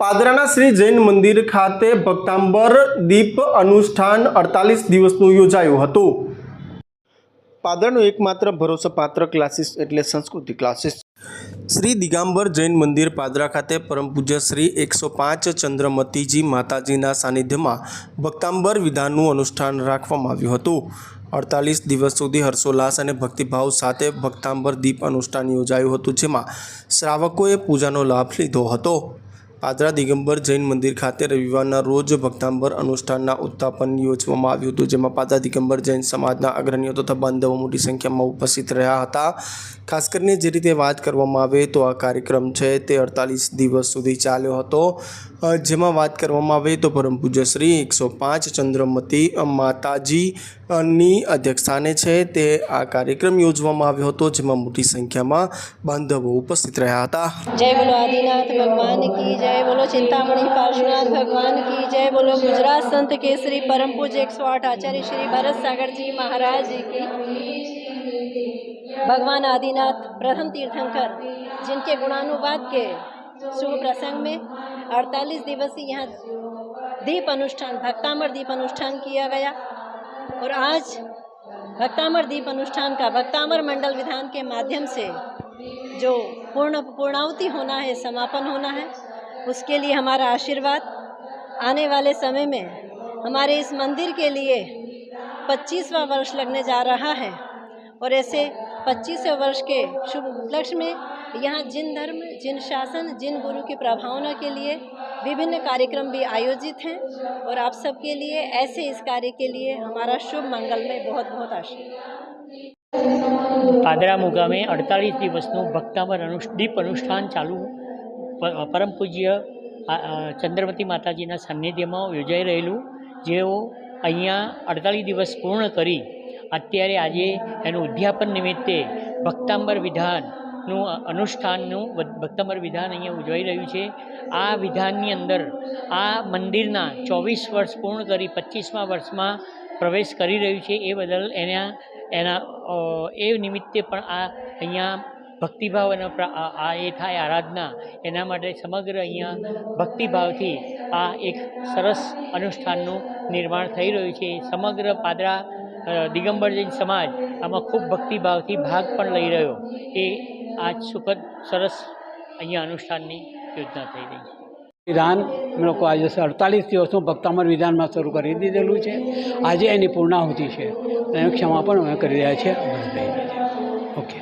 પાદરાના શ્રી જૈન મંદિર ખાતે ભક્તાંબર દીપ અનુષ્ઠાન અડતાલીસ દિવસનું યોજાયું હતું. પાદરનો એકમાત્ર ભરોસાપાત્ર ક્લાસીસ એટલે સંસ્કૃતિ ક્લાસીસ. શ્રી દિગાંબર જૈન મંદિર પાદરા ખાતે પરમ પૂજ્ય શ્રી એકસો પાંચ ચંદ્રમતીજી માતાજીના સાનિધ્યમાં ભક્તાંબર વિધાનનું અનુષ્ઠાન રાખવામાં આવ્યું હતું. અડતાલીસ દિવસ સુધી હર્ષોલ્લાસ અને ભક્તિભાવ સાથે ભક્તાંબર દીપ અનુષ્ઠાન યોજાયું હતું જેમાં શ્રાવકોએ પૂજાનો લાભ લીધો હતો. પાદરા દિગંબર જૈન મંદિર ખાતે રવિવારના રોજ ભક્તાંબર અનુષ્ઠાનના ઉત્થાપન યોજવામાં આવ્યું હતું, જેમાં પાદરા દિગંબર જૈન સમાજના અગ્રણીઓ તથા બાંધવો મોટી સંખ્યામાં ઉપસ્થિત રહ્યા હતા. ખાસ કરીને જે રીતે વાત કરવામાં આવે તો આ કાર્યક્રમ છે તે અડતાલીસ દિવસ સુધી ચાલ્યો હતો. જેમાં વાત કરવામાં આવે તો પરમ પૂજ્ય શ્રી એકસો પાંચ ચંદ્રમતી માતાજીની અધ્યક્ષસ્થાને છે તે આ કાર્યક્રમ યોજવામાં આવ્યો હતો, જેમાં મોટી સંખ્યામાં બાંધવો ઉપસ્થિત રહ્યા હતા. જય જય. जय बोलो चिंतामणि पार्श्वनाथ भगवान की, जय बोलो गुजरात संत केसरी परम पूज्य एक सौ आठ आचार्य श्री भरत सागर जी महाराज जी की। भगवान आदिनाथ प्रथम तीर्थंकर, जिनके गुणानुवाद के शुभ प्रसंग में 48 दिवसीय यहाँ दीप अनुष्ठान, भक्तामर दीप अनुष्ठान किया गया। और आज भक्तामर दीप अनुष्ठान का, भक्तामर मंडल विधान के माध्यम से जो पूर्ण पूर्णाहुति होना है, समापन होना है। उसके लिए हमारा आशीर्वाद आने वाले समय में हमारे इस मंदिर के लिए 25वां वर्ष लगने जा रहा है और ऐसे 25वें वर्ष के शुभ उपलक्ष्य में यहाँ जिन धर्म जिन शासन जिन गुरु की प्रभावना के लिए विभिन्न कार्यक्रम भी आयोजित हैं और आप सबके लिए ऐसे इस कार्य के लिए हमारा शुभ मंगलमय बहुत बहुत आशीर्वाद પાદરા મુગામે અડતાલીસ દિવસનું ભક્તામર અનુ દીપ અનુષ્ઠાન ચાલુ પ- પરમ પૂજ્ય ચંદ્રમતી માતાજીના સાનિધ્યમાં યોજાઈ રહેલું. જેઓ અહીંયા અડતાલીસ દિવસ પૂર્ણ કરી, અત્યારે આજે એનું ઉદ્યાપન નિમિત્તે ભક્તાંબર વિધાનનું અનુષ્ઠાનનું ભક્તાંબર વિધાન અહીંયા ઉજવાઈ રહ્યું છે. આ વિધાનની અંદર આ મંદિરના ચોવીસ વર્ષ પૂર્ણ કરી પચીસમા વર્ષમાં પ્રવેશ કરી રહ્યું છે. એ બદલ એના એના એ નિમિત્તે પણ આ અહીંયા ભક્તિભાવ અને આ એ થાય આરાધના, એના માટે સમગ્ર અહીંયા ભક્તિભાવથી આ એક સરસ અનુષ્ઠાનનું નિર્માણ થઈ રહ્યું છે. સમગ્ર પાદરા દિગંબર જૈન સમાજ આમાં ખૂબ ભક્તિભાવથી ભાગ પણ લઈ રહ્યો. એ આ સુખદ, સરસ અહીંયા અનુષ્ઠાનની યોજના થઈ રહી છે. વિધાન લોકો આજે અડતાલીસ દિવસનું ભક્તામર વિધાનમાં શરૂ કરી દીધેલું છે. આજે એની પૂર્ણાહુતિ છે. એનું ક્ષમા પણ અમે કરી રહ્યા છીએ. ઓકે.